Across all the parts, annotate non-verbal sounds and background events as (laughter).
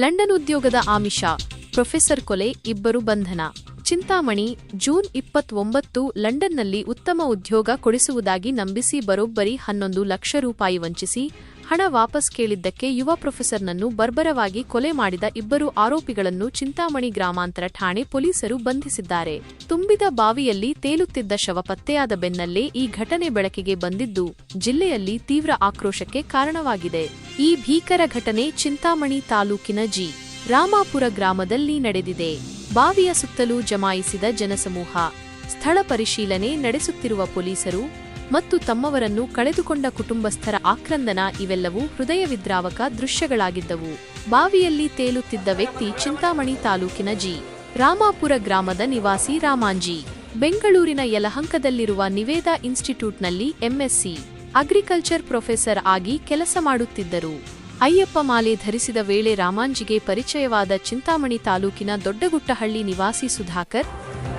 London ಉದ್ಯೋಗದ ಆಮಿಷ, professor ಕೊಲೆ, ಇಬ್ಬರು ಬಂಧನ. ಚಿಂತಾಮಣಿ, ಜೂನ್ ಇಪ್ಪತ್ತೊಂಬತ್ತು ಲಂಡನ್ನಲ್ಲಿ ಉತ್ತಮ ಉದ್ಯೋಗ ಕೊಡಿಸುವುದಾಗಿ ನಂಬಿಸಿ ಬರೋಬ್ಬರಿ ಹನ್ನೊಂದು ಲಕ್ಷ ರೂಪಾಯಿ ವಂಚಿಸಿ ಹಣ ವಾಪಸ್ ಕೇಳಿದ್ದಕ್ಕೆ ಯುವ ಪ್ರೊಫೆಸರ್ನನ್ನು ಬರ್ಬರವಾಗಿ ಕೊಲೆ ಮಾಡಿದ ಇಬ್ಬರು ಆರೋಪಿಗಳನ್ನು ಚಿಂತಾಮಣಿ ಗ್ರಾಮಾಂತರ ಠಾಣೆ ಪೊಲೀಸರು ಬಂಧಿಸಿದ್ದಾರೆ. ತುಂಬಿದ ಬಾವಿಯಲ್ಲಿ ತೇಲುತ್ತಿದ್ದ ಶವ ಪತ್ತೆಯಾದ ಬೆನ್ನಲ್ಲೇ ಈ ಘಟನೆ ಬೆಳಕಿಗೆ ಬಂದಿದ್ದು, ಜಿಲ್ಲೆಯಲ್ಲಿ ತೀವ್ರ ಆಕ್ರೋಶಕ್ಕೆ ಕಾರಣವಾಗಿದೆ. ಈ ಭೀಕರ ಘಟನೆ ಚಿಂತಾಮಣಿ ತಾಲೂಕಿನ ಜಿ. ರಾಮಾಪುರ ಗ್ರಾಮದಲ್ಲಿ ನಡೆದಿದೆ. ಬಾವಿಯ ಸುತ್ತಲೂ ಜಮಾಯಿಸಿದ ಜನಸಮೂಹ. ಸ್ಥಳ ಪರಿಶೀಲನೆ ನಡೆಸುತ್ತಿರುವ ಪೊಲೀಸರು ಮತ್ತು ತಮ್ಮವರನ್ನು ಕಳೆದುಕೊಂಡ ಕುಟುಂಬಸ್ಥರ ಆಕ್ರಂದನ ಇವೆಲ್ಲವೂ ಹೃದಯ ವಿದ್ರಾವಕ ದೃಶ್ಯಗಳಾಗಿದ್ದವು. ಬಾವಿಯಲ್ಲಿ ತೇಲುತ್ತಿದ್ದ ವ್ಯಕ್ತಿ ಚಿಂತಾಮಣಿ ತಾಲೂಕಿನ ಜಿ. ರಾಮಾಪುರ ಗ್ರಾಮದ ನಿವಾಸಿ ರಾಮಾಂಜಿ. ಬೆಂಗಳೂರಿನ ಯಲಹಂಕದಲ್ಲಿರುವ ನಿವೇದಾ ಇನ್ಸ್ಟಿಟ್ಯೂಟ್ನಲ್ಲಿ ಎಂಎಸ್ಸಿ. ಅಗ್ರಿಕಲ್ಚರ್ ಪ್ರೊಫೆಸರ್ ಆಗಿ ಕೆಲಸ ಮಾಡುತ್ತಿದ್ದರು. ಅಯ್ಯಪ್ಪ ಮಾಲೆ ಧರಿಸಿದ ವೇಳೆ ರಾಮಾಂಜಿಗೆ ಪರಿಚಯವಾದ ಚಿಂತಾಮಣಿ ತಾಲೂಕಿನ ದೊಡ್ಡಗುಟ್ಟಹಳ್ಳಿ ನಿವಾಸಿ ಸುಧಾಕರ್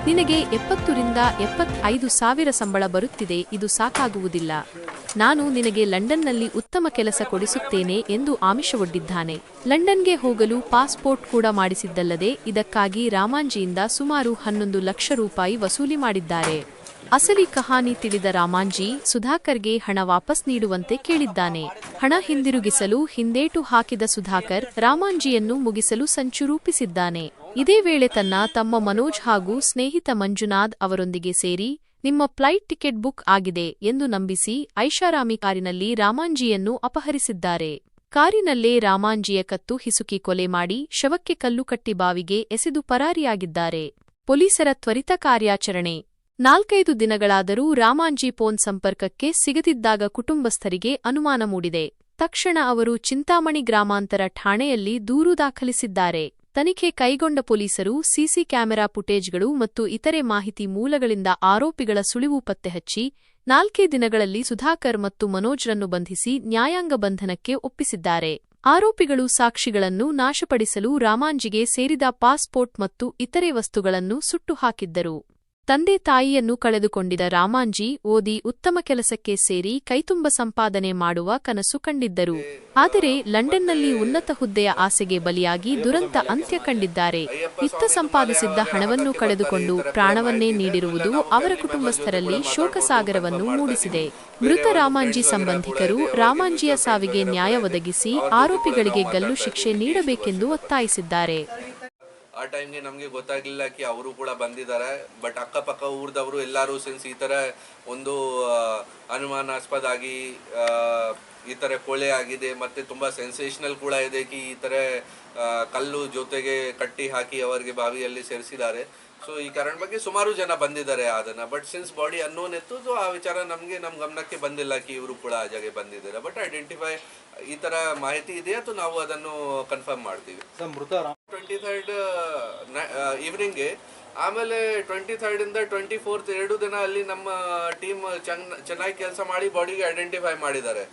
ನಿನಗೆ ಎಪ್ಪತ್ತರಿಂದ ಎಪ್ಪತ್ತೈದು ಸಾವಿರ ಸಂಬಳ ಬರುತ್ತಿದೆ, ಇದು ಸಾಕಾಗುವುದಿಲ್ಲ. ನಾನು ನಿನಗೆ ಲಂಡನ್ನಲ್ಲಿ ಉತ್ತಮ ಕೆಲಸ ಕೊಡಿಸುತ್ತೇನೆ ಎಂದು ಆಮಿಷವೊಡ್ಡಿದ್ದಾನೆ. ಲಂಡನ್ಗೆ ಹೋಗಲು ಪಾಸ್ಪೋರ್ಟ್ ಕೂಡ ಮಾಡಿಸಿದ್ದಲ್ಲದೆ, ಇದಕ್ಕಾಗಿ ರಾಮಾಂಜಿಯಿಂದ ಸುಮಾರು ಹನ್ನೊಂದು ಲಕ್ಷ ರೂಪಾಯಿ ವಸೂಲಿ ಮಾಡಿದ್ದಾರೆ. ಅಸಲಿ ಕಹಾನಿ ತಿಳಿದ ರಾಮಾಂಜಿ, ಸುಧಾಕರ್ಗೆ ಹಣ ವಾಪಸ್ ನೀಡುವಂತೆ ಕೇಳಿದ್ದಾನೆ. ಹಣ ಹಿಂದಿರುಗಿಸಲು ಹಿಂದೇಟು ಹಾಕಿದ ಸುಧಾಕರ್ ರಾಮಾಂಜಿಯನ್ನು ಮುಗಿಸಲು ಸಂಚು ರೂಪಿಸಿದ್ದಾನೆ. ಇದೇ ವೇಳೆ ತನ್ನ ತಮ್ಮ ಮನೋಜ್ ಹಾಗೂ ಸ್ನೇಹಿತ ಮಂಜುನಾಥ್ ಅವರೊಂದಿಗೆ ಸೇರಿ, ನಿಮ್ಮ ಫ್ಲೈಟ್ ಟಿಕೆಟ್ ಬುಕ್ ಆಗಿದೆ ಎಂದು ನಂಬಿಸಿ ಐಷಾರಾಮಿ ಕಾರಿನಲ್ಲಿ ರಾಮಾಂಜಿಯನ್ನು ಅಪಹರಿಸಿದ್ದಾರೆ. ಕಾರಿನಲ್ಲೇ ರಾಮಾಂಜಿಯ ಕತ್ತು ಹಿಸುಕಿ ಕೊಲೆ ಮಾಡಿ ಶವಕ್ಕೆ ಕಲ್ಲು ಕಟ್ಟಿ ಬಾವಿಗೆ ಎಸೆದು ಪರಾರಿಯಾಗಿದ್ದಾರೆ. ಪೊಲೀಸರ ತ್ವರಿತ ಕಾರ್ಯಾಚರಣೆ. ನಾಲ್ಕೈದು ದಿನಗಳಾದರೂ ರಾಮಾಂಜಿ ಫೋನ್ ಸಂಪರ್ಕಕ್ಕೆ ಸಿಗದಿದ್ದಾಗ ಕುಟುಂಬಸ್ಥರಿಗೆ ಅನುಮಾನ ಮೂಡಿದೆ. ತಕ್ಷಣ ಅವರು ಚಿಂತಾಮಣಿ ಗ್ರಾಮಾಂತರ ಠಾಣೆಯಲ್ಲಿ ದೂರು ದಾಖಲಿಸಿದ್ದಾರೆ. ತನಿಖೆ ಕೈಗೊಂಡ ಪೊಲೀಸರು ಸಿಸಿ ಕ್ಯಾಮೆರಾ ಫುಟೇಜ್ಗಳು ಮತ್ತು ಇತರೆ ಮಾಹಿತಿ ಮೂಲಗಳಿಂದ ಆರೋಪಿಗಳ ಸುಳಿವು ಪತ್ತೆಹಚ್ಚಿ, ನಾಲ್ಕೇ ದಿನಗಳಲ್ಲಿ ಸುಧಾಕರ್ ಮತ್ತು ಮನೋಜ್ರನ್ನು ಬಂಧಿಸಿ ನ್ಯಾಯಾಂಗ ಬಂಧನಕ್ಕೆ ಒಪ್ಪಿಸಿದ್ದಾರೆ. ಆರೋಪಿಗಳು ಸಾಕ್ಷಿಗಳನ್ನು ನಾಶಪಡಿಸಲು ರಾಮಾಂಜಿಗೆ ಸೇರಿದ ಪಾಸ್ಪೋರ್ಟ್ ಮತ್ತು ಇತರೆ ವಸ್ತುಗಳನ್ನು ಸುಟ್ಟು ಹಾಕಿದ್ದರು. ತಂದೆ ತಾಯಿಯನ್ನು ಕಳೆದುಕೊಂಡಿದ್ದ ರಾಮಾಂಜಿ ಓದಿ ಉತ್ತಮ ಕೆಲಸಕ್ಕೆ ಸೇರಿ ಕೈತುಂಬ ಸಂಪಾದನೆ ಮಾಡುವ ಕನಸು ಕಂಡಿದ್ದರು. ಆದರೆ ಲಂಡನ್ನಲ್ಲಿ ಉನ್ನತ ಹುದ್ದೆಯ ಆಸೆಗೆ ಬಲಿಯಾಗಿ ದುರಂತ ಅಂತ್ಯ ಕಂಡಿದ್ದಾರೆ. ಇತ್ತ ಸಂಪಾದಿಸಿದ್ದ ಹಣವನ್ನು ಕಳೆದುಕೊಂಡು ಪ್ರಾಣವನ್ನೇ ನೀಡಿರುವುದು ಅವರ ಕುಟುಂಬಸ್ಥರಲ್ಲಿ ಶೋಕಸಾಗರವನ್ನು ಮೂಡಿಸಿದೆ. ಮೃತ ರಾಮಾಂಜಿ ಸಂಬಂಧಿಕರು ರಾಮಾಂಜಿಯ ಸಾವಿಗೆ ನ್ಯಾಯ ಒದಗಿಸಿ ಆರೋಪಿಗಳಿಗೆ ಗಲ್ಲು ಶಿಕ್ಷೆ ನೀಡಬೇಕೆಂದು ಒತ್ತಾಯಿಸಿದ್ದಾರೆ. ಆ ಟೈಮ್ಗೆ ನಮಗೆ ಗೊತ್ತಾಗಲಿಲ್ಲ ಕಿ ಅವರು ಕೂಡ ಬಂದಿದ್ದಾರೆ ಬಟ್ ಅಕ್ಕಪಕ್ಕ ಊರ್ದವರು ಎಲ್ಲರೂ ಸಿನ್ಸ್ ಈ ಥರ ಒಂದು ಅನುಮಾನಾಸ್ಪದ ಆಗಿ ಈ ಥರ ಕೊಳೆ ಆಗಿದೆ ಮತ್ತು ತುಂಬ ಸೆನ್ಸೇಷನಲ್ ಕೂಡ ಇದೆ ಕಿ ಈ ಥರ ಕಲ್ಲು ಜೊತೆಗೆ ಕಟ್ಟಿ ಹಾಕಿ ಅವರಿಗೆ ಬಾವಿಯಲ್ಲಿ ಸೇರಿಸಿದ್ದಾರೆ. ಸೊ ಈ ಕಾರಣ ಬಗ್ಗೆ ಸುಮಾರು ಜನ ಬಂದಿದ್ದಾರೆ ಅದನ್ನು ಬಟ್ ಸಿನ್ಸ್ ಬಾಡಿ ಅನ್ನೋನ್ ಇತ್ತು ಸೊ ಆ ವಿಚಾರ ನಮಗೆ ನಮ್ಮ ಗಮನಕ್ಕೆ ಬಂದಿಲ್ಲ ಕಿ ಇವರು ಕೂಡ ಆ ಜಾಗೆ ಬಂದಿದ್ದಾರೆ. ಬಟ್ ಐಡೆಂಟಿಫೈ ಈ ಥರ ಮಾಹಿತಿ ಇದೆ ಅಥವಾ ನಾವು ಅದನ್ನು ಕನ್ಫರ್ಮ್ ಮಾಡ್ತೀವಿ? ಟ್ವೆಂಟಿ ಥರ್ಡ್ ಈವ್ನಿಂಗ್ಗೆ ಆಮೇಲೆ ಟ್ವೆಂಟಿ ಇಂದ ಟ್ವೆಂಟಿ ಫೋರ್ತ್ ಎರಡು ದಿನ ಅಲ್ಲಿ ನಮ್ಮ ಟೀಮ್ ಚೆನ್ನಾಗಿ ಕೆಲಸ ಮಾಡಿ ಬಾಡಿಗೆ ಐಡೆಂಟಿಫೈ ಮಾಡಿದ್ದಾರೆ.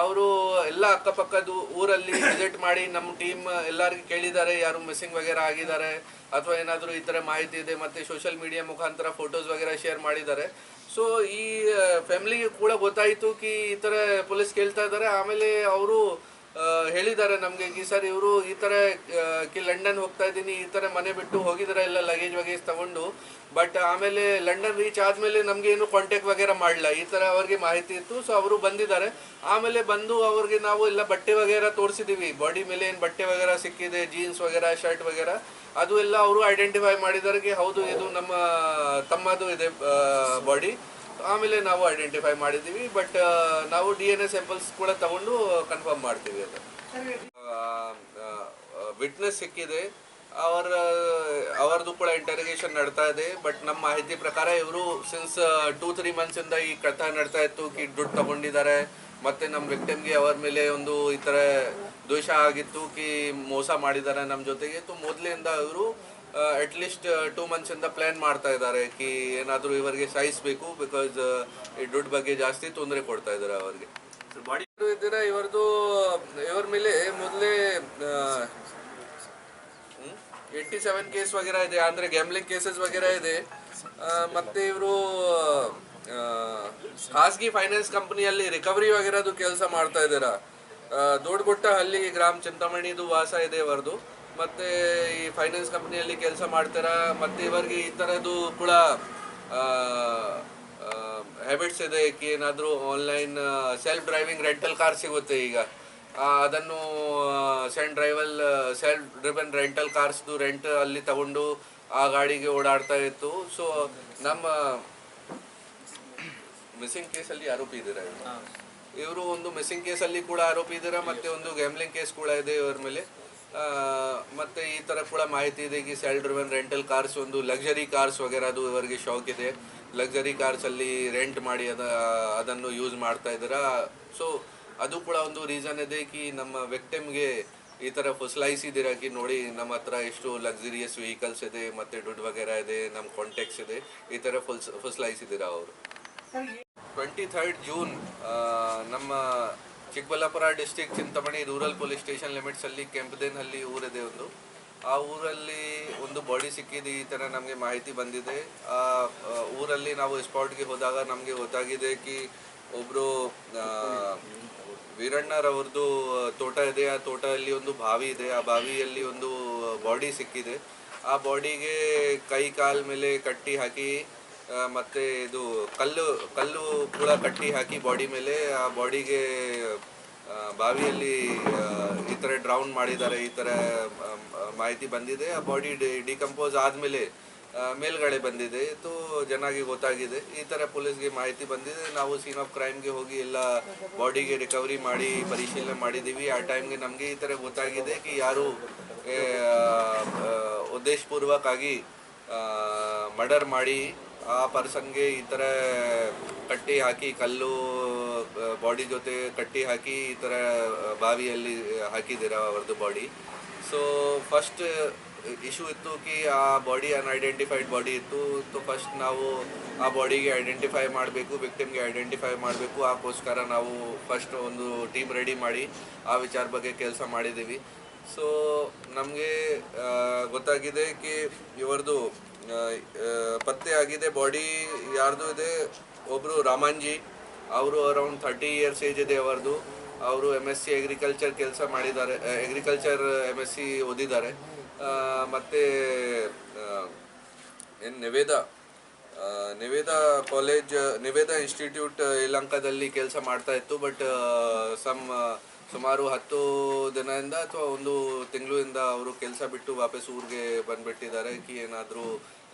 ಅವರು ಎಲ್ಲ ಅಕ್ಕಪಕ್ಕದ ಊರಲ್ಲಿ (coughs) ವಿಸಿಟ್ ಮಾಡಿ ನಮ್ಮ ಟೀಮ್ ಎಲ್ಲರಿಗೂ ಕೇಳಿದ್ದಾರೆ, ಯಾರು ಮಿಸ್ಸಿಂಗ್ ವಗೇರ ಆಗಿದ್ದಾರೆ, ಅಥವಾ ಏನಾದರೂ ಈ ಥರ ಮಾಹಿತಿ ಇದೆ, ಮತ್ತು ಸೋಷಿಯಲ್ ಮೀಡಿಯಾ ಮುಖಾಂತರ ಫೋಟೋಸ್ ವಗೇರ ಶೇರ್ ಮಾಡಿದ್ದಾರೆ. ಸೊ ಈ ಫ್ಯಾಮಿಲಿಗೆ ಕೂಡ ಗೊತ್ತಾಯಿತು ಕಿ ಈ ಥರ ಪೊಲೀಸ್ ಕೇಳ್ತಾ ಇದ್ದಾರೆ. ಆಮೇಲೆ ಅವರು ಹೇಳಿದ್ದಾರೆ ನಮಗೆ, ಈ ಸರ್ ಇವರು ಈ ಥರ ಕಿ ಲಂಡನ್ ಹೋಗ್ತಾ ಇದ್ದೀನಿ, ಈ ಥರ ಮನೆ ಬಿಟ್ಟು ಹೋಗಿದ್ದಾರೆ, ಎಲ್ಲ ಲಗೇಜ್ ವಗೇಜ್ ತಗೊಂಡು. ಬಟ್ ಆಮೇಲೆ ಲಂಡನ್ ರೀಚ್ ಆದಮೇಲೆ ನಮಗೆ ಏನು ಕಾಂಟ್ಯಾಕ್ಟ್ ವಗೇರ ಮಾಡಲಿಲ್ಲ. ಈ ಥರ ಅವ್ರಿಗೆ ಮಾಹಿತಿ ಇತ್ತು ಸೊ ಅವರು ಬಂದಿದ್ದಾರೆ. ಆಮೇಲೆ ಬಂದು ಅವ್ರಿಗೆ ನಾವು ಎಲ್ಲ ಬಟ್ಟೆ ವಗೇರ ತೋರಿಸಿದ್ದೀವಿ ಬಾಡಿ ಮೇಲೆ ಏನು ಬಟ್ಟೆ ವಗೇರ ಸಿಕ್ಕಿದೆ ಜೀನ್ಸ್ ವಗೇರ ಶರ್ಟ್ ವಗೇರ, ಅದು ಎಲ್ಲ ಅವರು ಐಡೆಂಟಿಫೈ ಮಾಡಿದರಿಗೆ ಹೌದು, ಇದು ನಮ್ಮ ತಮ್ಮದು ಇದೆ ಬಾಡಿ ಆಮೇಲೆ ನಾವು ಐಡೆಂಟಿಫೈ ಮಾಡಿದ್ದೀವಿ ಬಟ್ ನಾವು ಡಿ ಎನ್ ಎ ಸ್ಯಾಂಪಲ್ಸ್ ಕೂಡ ತಗೊಂಡು ಕನ್ಫರ್ಮ್ ಮಾಡ್ತೀವಿ ಅದು. ವಿಟ್ನೆಸ್ ಸಿಕ್ಕಿದೆ. ಅವರ, ಅವರದು ಕೂಡ ಇಂಟರಿಗೇಷನ್ ನಡ್ತಾ ಇದೆ ಬಟ್ ನಮ್ಮ ಮಾಹಿತಿ ಪ್ರಕಾರ ಇವರು ಸಿನ್ಸ್ ಟೂ ತ್ರೀ ಇಂದ ಈ ಕಥೆ ನಡ್ತಾ ಇತ್ತು ಕಿ ದುಡ್ಡು ತಗೊಂಡಿದ್ದಾರೆ. ಮತ್ತೆ ನಮ್ಮ ವಿಕ್ಟಿಮ್ಗೆ ಅವರ ಮೇಲೆ ಒಂದು ಈ ಥರ ದ್ವೇಷ ಆಗಿತ್ತು, ಕಿ ಮೋಸ ಮಾಡಿದ್ದಾರೆ ನಮ್ಮ ಜೊತೆಗೆ. ತು ಮೊದಲಿಂದ ಇವರು ಅಟ್ಲೀಸ್ಟ್ ಟೂ ಇಂದ ಪ್ಲಾನ್ ಮಾಡ್ತಾ ಇದ್ದಾರೆ ಕಿ ಏನಾದರೂ ಇವರಿಗೆ ಸಾಯಿಸಬೇಕು ಬಿಕಾಸ್ ಈ ದುಡ್ಡು ಬಗ್ಗೆ ಜಾಸ್ತಿ ತೊಂದರೆ ಕೊಡ್ತಾ ಇದ್ದಾರೆ ಅವರಿಗೆ. ಬಾಡಿ ಇದ್ದೀರಾ? ಇವರದು ಇವ್ರ ಮೇಲೆ ಮೊದಲೇ ಏಯ್ಟಿ ಸೆವೆನ್ ಕೇಸ್ ವಗೇರಾ ಇದೆ, ಅಂದರೆ ಗ್ಯಾಮ್ಲಿಂಗ್ ಕೇಸಸ್ ವಗೇರಾ ಇದೆ. ಮತ್ತು ಇವರು ಖಾಸಗಿ ಫೈನಾನ್ಸ್ ಕಂಪನಿಯಲ್ಲಿ ರಿಕವರಿ ವಗೇರಾದು ಕೆಲಸ ಮಾಡ್ತಾ ಇದ್ದೀರಾ? ದೊಡ್ಡಗುಟ್ಟ ಹಳ್ಳಿ ಗ್ರಾಮ ಚಿಂತಾಮಣಿದು ವಾಸ ಇದೆ ಅವರದು ಮತ್ತೆ ಈ ಫೈನಾನ್ಸ್ ಕಂಪ್ನಿಯಲ್ಲಿ ಕೆಲಸ ಮಾಡ್ತಾರ ಮತ್ತೆ ಇವರಿಗೆ ಈ ಥರದ್ದು ಕೂಡ ಹ್ಯಾಬಿಟ್ಸ್ ಇದೆ ಏನಾದರೂ online self driving rental car ಸಿಗುತ್ತೆ ಈಗ. ಅದನ್ನು ಸೆಂಟ್ ಡ್ರೈವಲ್ ಸೆಲ್ಫ್ ಡ್ರಿವನ್ ರೆಂಟಲ್ ಕಾರ್ಸ್ದು ರೆಂಟ್ ಅಲ್ಲಿ ತಗೊಂಡು ಆ ಗಾಡಿಗೆ ಓಡಾಡ್ತಾ ಇತ್ತು. ಸೊ ನಮ್ಮ ಮಿಸ್ಸಿಂಗ್ ಕೇಸಲ್ಲಿ ಆರೋಪಿ ಇದ್ದೀರಾ ಇವರು? ಒಂದು ಮಿಸ್ಸಿಂಗ್ ಕೇಸಲ್ಲಿ ಕೂಡ ಆರೋಪಿ ಇದ್ದೀರಾ ಮತ್ತೆ ಒಂದು ಗ್ಯಾಮ್ಲಿಂಗ್ ಕೇಸ್ ಕೂಡ ಇದೆ ಇವರ ಮೇಲೆ? ಮತ್ತೆ ಈ ತರ ಕೂಡ ಮಾಹಿತಿ ಇದೆ ಈ ಸೆಲ್ ಡ್ರಿವನ್ ರೆಂಟಲ್ ಕಾರ್ಸ್ ಒಂದು ಲಕ್ಸರಿ ಕಾರ್ಸ್ ವಗೇರದು ಇವರಿಗೆ ಶೌಕ್ ಇದೆ. ಲಕ್ಸರಿ ಕಾರ್ಸ್ ಅಲ್ಲಿ ರೆಂಟ್ ಮಾಡಿ ಅದ ಅದನ್ನು ಯೂಸ್ ಮಾಡ್ತಾ ಇದ್ದೀರಾ? ಸೊ ಅದು ಕೂಡ ಒಂದು ರೀಸನ್ ಇದೆ ಕಿ ನಮ್ಮ ವಿಕ್ಟಿಮ್ಗೆ ಈ ತರ ಫುಸ್ಲಾಯಿಸಿದ್ದೀರಾ ಕಿ ನೋಡಿ ನಮ್ಮ ಹತ್ರ ಎಷ್ಟು ಲಕ್ಸುರಿಯಸ್ ವೆಹಿಕಲ್ಸ್ ಇದೆ ಮತ್ತೆ ದುಡ್ಡು ವಗೇರ ಇದೆ ನಮ್ಮ ಕಾಂಟ್ಯಾಕ್ಟ್ಸ್ ಇದೆ ಈ ತರ ಫುಲ್ಸ್ ಫುಸ್ಲಾಯಿಸಿದ್ದೀರಾ ಅವರು? ಟ್ವೆಂಟಿ ಥರ್ಡ್ ಜೂನ್ ನಮ್ಮ Chikkaballapura district Chintamani rural police station ಲಿಮಿಟ್ಸಲ್ಲಿ Kempadenahalli ಊರಿದೆ ಒಂದು ಆ ಊರಲ್ಲಿ ಒಂದು ಬಾಡಿ ಸಿಕ್ಕಿದೆ, ಈ ಥರ ನಮಗೆ ಮಾಹಿತಿ ಬಂದಿದೆ. ಆ ಊರಲ್ಲಿ ನಾವು ಸ್ಪಾಟ್ಗೆ ಹೋದಾಗ ನಮಗೆ ಗೊತ್ತಾಗಿದೆ ಕಿ ಒಬ್ಬರು ವೀರಣ್ಣರವ್ರದ್ದು ತೋಟ ಇದೆ. ಆ ತೋಟದಲ್ಲಿ ಒಂದು ಬಾವಿ ಇದೆ. ಆ ಬಾವಿಯಲ್ಲಿ ಒಂದು ಬಾಡಿ ಸಿಕ್ಕಿದೆ. ಆ ಬಾಡಿಗೆ ಕೈ, ಕಾಲು ಮೇಲೆ ಕಟ್ಟಿ ಹಾಕಿ ಮತ್ತೆ ಇದು ಕಲ್ಲು ಕಲ್ಲು ಕೂಡ ಕಟ್ಟಿ ಹಾಕಿ ಬಾಡಿ ಮೇಲೆ ಆ ಬಾಡಿಗೆ ಬಾವಿಯಲ್ಲಿ ಈ ಥರ ಡ್ರೌನ್ ಮಾಡಿದ್ದಾರೆ ಈ ಥರ ಮಾಹಿತಿ ಬಂದಿದೆ. ಆ ಬಾಡಿ ಡಿಕಂಪೋಸ್ ಆದಮೇಲೆ ಮೇಲ್ಗಡೆ ಬಂದಿದೆ. ಇದು ಚೆನ್ನಾಗಿ ಗೊತ್ತಾಗಿದೆ. ಈ ಥರ ಪೊಲೀಸ್ಗೆ ಮಾಹಿತಿ ಬಂದಿದೆ. ನಾವು ಸೀನ್ ಆಫ್ ಕ್ರೈಮ್ಗೆ ಹೋಗಿ ಎಲ್ಲ ಬಾಡಿಗೆ ರಿಕವರಿ ಮಾಡಿ ಪರಿಶೀಲನೆ ಮಾಡಿದ್ದೀವಿ ಆ ಟೈಮ್ಗೆ ನಮಗೆ ಈ ಥರ ಗೊತ್ತಾಗಿದೆ ಕಿ ಯಾರು ಉದ್ದೇಶಪೂರ್ವಕ್ಕಾಗಿ ಆ, ಮರ್ಡರ್ ಮಾಡಿ ಆ ಪರ್ಸನ್ಗೆ ಈ ಥರ ಕಟ್ಟಿ ಹಾಕಿ ಕಲ್ಲು ಬಾಡಿ ಜೊತೆ ಕಟ್ಟಿ ಹಾಕಿ ಈ ಥರ ಬಾವಿಯಲ್ಲಿ ಹಾಕಿದ್ದೀರ ಅವ್ರದ್ದು ಬಾಡಿ ಸೊ ಫಸ್ಟ್ ಇಶ್ಯೂ ಇತ್ತು ಕಿ ಆ ಬಾಡಿ ಅನ್ಐಡೆಂಟಿಫೈಡ್ ಬಾಡಿ ಇತ್ತು. ಸೊ ಫಸ್ಟ್ ನಾವು ಆ ಬಾಡಿಗೆ ಐಡೆಂಟಿಫೈ ಮಾಡಬೇಕು ವಿಕ್ಟಿಮ್ಗೆ ಐಡೆಂಟಿಫೈ ಮಾಡಬೇಕು. ಅದಕ್ಕೋಸ್ಕರ ನಾವು ಫಸ್ಟ್ ಒಂದು ಟೀಮ್ ರೆಡಿ ಮಾಡಿ ಆ ವಿಚಾರ ಬಗ್ಗೆ ಕೆಲಸ ಮಾಡಿದ್ದೀವಿ. ಸೊ ನಮಗೆ ಗೊತ್ತಾಗಿದೆ ಕಿ ಇವರದು ಪತ್ತೆ ಆಗಿದೆ ಬಾಡಿ ಯಾರ್ದು ಇದೆ? ಒಬ್ಬರು ರಾಮಾಂಜಿ, ಅವರು ಅರೌಂಡ್ ಥರ್ಟಿ ಇಯರ್ಸ್ ಏಜ್ ಇದೆ ಅವರದು. ಅವರು ಎಂ ಎಸ್ ಸಿ ಅಗ್ರಿಕಲ್ಚರ್ ಕೆಲಸ ಮಾಡಿದ್ದಾರೆ ಅಗ್ರಿಕಲ್ಚರ್ ಎಂ ಎಸ್ ಸಿ ಓದಿದ್ದಾರೆ. ಮತ್ತೆ ಏನು ನಿವೇದಾ? ನಿವೇದ ಕಾಲೇಜ್ ನಿವೇದ ಇನ್ಸ್ಟಿಟ್ಯೂಟ್ ಇಲಂಕಾದಲ್ಲಿ ಕೆಲಸ ಮಾಡ್ತಾ ಇತ್ತು ಬಟ್ ಸಮ್ ಸುಮಾರು ಹತ್ತು ದಿನದಿಂದ ಅಥವಾ ಒಂದು ತಿಂಗಳಿಂದ ಅವರು ಕೆಲಸ ಬಿಟ್ಟು ವಾಪಸ್ ಊರಿಗೆ ಬಂದ್ಬಿಟ್ಟಿದ್ದಾರೆ. ಕಿ ಏನಾದರೂ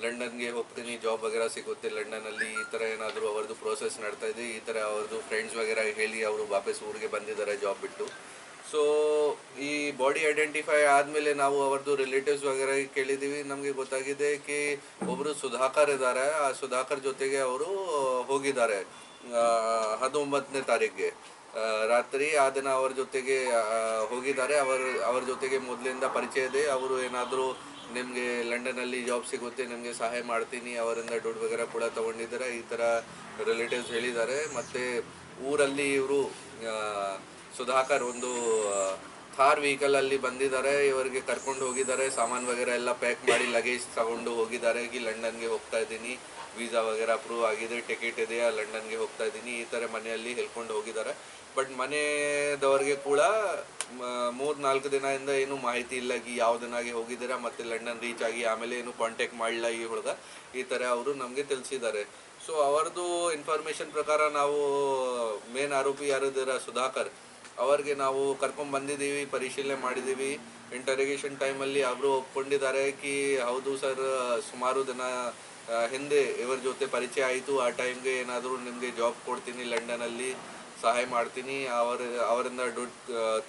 ಲಂಡನ್ಗೆ ಹೋಗ್ತೀನಿ ಜಾಬ್ ವಗೇರ ಸಿಗುತ್ತೆ ಲಂಡನಲ್ಲಿ ಈ ಥರ ಏನಾದರೂ ಅವ್ರದ್ದು ಪ್ರೋಸೆಸ್ ನಡ್ತಾ ಇದೆ ಈ ಥರ ಅವ್ರದ್ದು ಫ್ರೆಂಡ್ಸ್ ವಗೇರ ಹೇಳಿ ಅವರು ವಾಪಸ್ ಊರಿಗೆ ಬಂದಿದ್ದಾರೆ ಜಾಬ್ ಬಿಟ್ಟು. ಸೊ ಈ ಬಾಡಿ ಐಡೆಂಟಿಫೈ ಆದಮೇಲೆ ನಾವು ಅವ್ರದ್ದು ರಿಲೇಟಿವ್ಸ್ ವಗೇರ ಕೇಳಿದ್ದೀವಿ. ನಮಗೆ ಗೊತ್ತಾಗಿದೆ ಕಿ ಒಬ್ಬರು ಸುಧಾಕರ್ ಇದ್ದಾರೆ. ಆ ಸುಧಾಕರ್ ಜೊತೆಗೆ ಅವರು ಹೋಗಿದ್ದಾರೆ ಆ, ಹತ್ತೊಂಬತ್ತನೇ ತಾರೀಕಿಗೆ. ರಾತ್ರಿ ಆ ದಿನ ಅವ್ರ ಜೊತೆಗೆ ಹೋಗಿದ್ದಾರೆ. ಅವರ, ಅವ್ರ ಜೊತೆಗೆ ಮೊದಲಿಂದ ಪರಿಚಯ ಇದೆ. ಅವರು ಏನಾದರೂ ನಿಮಗೆ ಲಂಡನಲ್ಲಿ ಜಾಬ್ ಸಿಗುತ್ತೆ, ನಿಮಗೆ ಸಹಾಯ ಮಾಡ್ತೀನಿ, ಅವರಿಂದ ದುಡ್ಡು ವಗೇರ ಕೂಡ ತಗೊಂಡಿದ್ದಾರೆ. ಈ ಥರ ರಿಲೇಟಿವ್ಸ್ ಹೇಳಿದ್ದಾರೆ. ಮತ್ತು ಊರಲ್ಲಿ ಇವರು ಸುಧಾಕರ್ ಒಂದು ಥಾರ್ ವೆಹಿಕಲಲ್ಲಿ ಬಂದಿದ್ದಾರೆ. ಇವರಿಗೆ ಕರ್ಕೊಂಡು ಹೋಗಿದ್ದಾರೆ. ಸಾಮಾನು ವಗೇರ ಎಲ್ಲ ಪ್ಯಾಕ್ ಮಾಡಿ ಲಗೇಜ್ ತಗೊಂಡು ಹೋಗಿದ್ದಾರೆ. ಈಗ ಲಂಡನ್ಗೆ ಹೋಗ್ತಾ ಇದ್ದೀನಿ. ವೀಸಾ ವಗೈರೆ ಅಪ್ರೂವ್ ಆಗಿದೆ. ಟಿಕೆಟ್ ಇದೆಯಾ? ಲಂಡನ್ಗೆ ಹೋಗ್ತಾ ಇದ್ದೀನಿ. ಈ ಥರ ಮನೆಯಲ್ಲಿ ಹೇಳ್ಕೊಂಡು ಹೋಗಿದ್ದಾರೆ. ಬಟ್ ಮನೆದವ್ರಿಗೆ ಕೂಡ ಮೂರು ನಾಲ್ಕು ದಿನದಿಂದ ಏನು ಮಾಹಿತಿ ಇಲ್ಲ ಈ ಯಾವ ದಿನಾಗೆ ಹೋಗಿದ್ದೀರಾ ಮತ್ತೆ ಲಂಡನ್ ರೀಚ್ ಆಗಿ ಆಮೇಲೆ ಏನು ಕಾಂಟ್ಯಾಕ್ಟ್ ಮಾಡಲಿಲ್ಲ ಈ ಹುಡುಗ. ಈ ಥರ ಅವರು ನಮಗೆ ತಿಳಿಸಿದ್ದಾರೆ. ಸೊ ಅವರದು ಇನ್ಫಾರ್ಮೇಶನ್ ಪ್ರಕಾರ ನಾವು ಮೇನ್ ಆರೋಪಿ ಯಾರಿದ್ದೀರ ಸುಧಾಕರ್. ಅವರಿಗೆ ನಾವು ಕರ್ಕೊಂಡು ಬಂದಿದ್ದೀವಿ, ಪರಿಶೀಲನೆ ಮಾಡಿದ್ದೀವಿ. ಇಂಟರೋಗೇಷನ್ ಟೈಮಲ್ಲಿ ಅವರು ಒಪ್ಕೊಂಡಿದ್ದಾರೆ ಕಿ, ಹೌದು ಸರ್, ಸುಮಾರು ದಿನ ಹಿಂದೆ ಇವರ ಜೊತೆ ಪರಿಚಯ ಆಯಿತು. ಆ ಟೈಮ್ಗೆ ಏನಾದರೂ ನಿಮಗೆ ಜಾಬ್ ಕೊಡ್ತೀನಿ ಲಂಡನಲ್ಲಿ ಸಹಾಯ ಮಾಡ್ತೀನಿ, ಅವರ, ಅವರಿಂದ ದುಡ್ಡು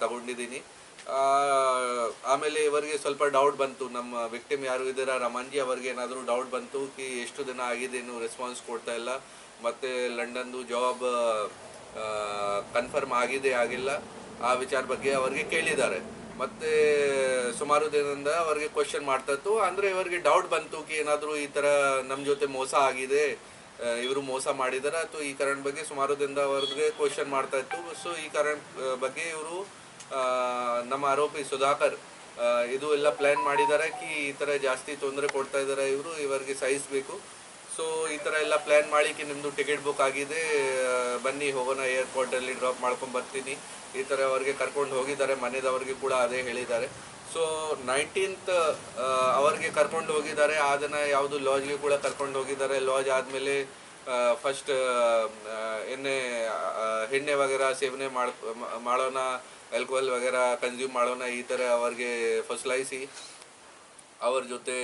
ತಗೊಂಡಿದ್ದೀನಿ. ಆಮೇಲೆ ಇವರಿಗೆ ಸ್ವಲ್ಪ ಡೌಟ್ ಬಂತು. ನಮ್ಮ ವಿಕ್ಟಿಮ್ ಯಾರು ಇದ್ದೀರಾ? ರಮನ್ಜಿ ಅವರಿಗೆ ಏನಾದರೂ ಡೌಟ್ ಬಂತು ಕಿ ಎಷ್ಟು ದಿನ ಆಗಿದೆ ಏನು ರೆಸ್ಪಾನ್ಸ್ ಕೊಡ್ತಾ ಇಲ್ಲ? ಮತ್ತು ಲಂಡನ್ದು ಜಾಬ್ ಕನ್ಫರ್ಮ್ ಆಗಿದೆ, ಆಗಿಲ್ಲ. ಆ ವಿಚಾರ ಬಗ್ಗೆ ಅವರಿಗೆ ಕೇಳಿದ್ದಾರೆ. ಮತ್ತು ಸುಮಾರು ದಿನದಿಂದ ಅವರಿಗೆ ಕ್ವಶನ್ ಮಾಡ್ತಾ ಇತ್ತು. ಅಂದರೆ ಇವರಿಗೆ ಡೌಟ್ ಬಂತು ಕಿ ಏನಾದರೂ ಈ ಥರ ನಮ್ಮ ಜೊತೆ ಮೋಸ ಆಗಿದೆ. ಇವರು ಮೋಸ ಮಾಡಿದ್ದಾರೆ ಅಥವಾ ಈ ಕಾರಣ ಬಗ್ಗೆ ಸುಮಾರು ದಿನದ ಅವ್ರಿಗೆ ಕ್ವಶನ್ ಮಾಡ್ತಾ ಇತ್ತು. ಸೊ ಈ ಕಾರಣ ಬಗ್ಗೆ ಇವರು ನಮ್ಮ ಆರೋಪಿ ಸುಧಾಕರ್ ಇದು ಎಲ್ಲ ಪ್ಲ್ಯಾನ್ ಮಾಡಿದ್ದಾರೆ ಕಿ, ಈ ಥರ ಜಾಸ್ತಿ ತೊಂದರೆ ಕೊಡ್ತಾ ಇದ್ದಾರೆ ಇವರು, ಇವರಿಗೆ ಸಹಿಸಬೇಕು. ಸೊ ಈ ಥರ ಎಲ್ಲ ಪ್ಲ್ಯಾನ್ ಮಾಡಿಕ್ಕೆ ನಿಮ್ಮದು ಟಿಕೆಟ್ ಬುಕ್ ಆಗಿದೆ. ಬನ್ನಿ, ಹೋಗೋಣ ಏರ್ಪೋರ್ಟಲ್ಲಿ ಡ್ರಾಪ್ ಮಾಡ್ಕೊಂಡು ಬರ್ತೀನಿ. ಈ ಥರ ಅವ್ರಿಗೆ ಕರ್ಕೊಂಡು ಹೋಗಿದ್ದಾರೆ. ಮನೆದವ್ರಿಗೆ ಕೂಡ ಅದೇ ಹೇಳಿದ್ದಾರೆ. ಸೊ ನೈನ್ಟೀನ್ತ್ ಅವ್ರಿಗೆ ಕರ್ಕೊಂಡು ಹೋಗಿದ್ದಾರೆ. ಆ ದಿನ ಯಾವುದು ಲಾಜ್ಗೆ ಕೂಡ ಕರ್ಕೊಂಡು ಹೋಗಿದ್ದಾರೆ. ಲಾಜ್ ಆದಮೇಲೆ ಫಸ್ಟ್ ಎಣ್ಣೆ ಎಣ್ಣೆ ವಗೇರ ಸೇವನೆ ಮಾಡ್, ಮಾಡೋಣ ಆಲ್ಕೋಹಾಲ್ ವಗೇರ ಕನ್ಸ್ಯೂಮ್ ಮಾಡೋಣ ಈ ಥರ ಅವ್ರಿಗೆ ಫಸಲಾಯಿಸಿ ಅವ್ರ ಜೊತೆ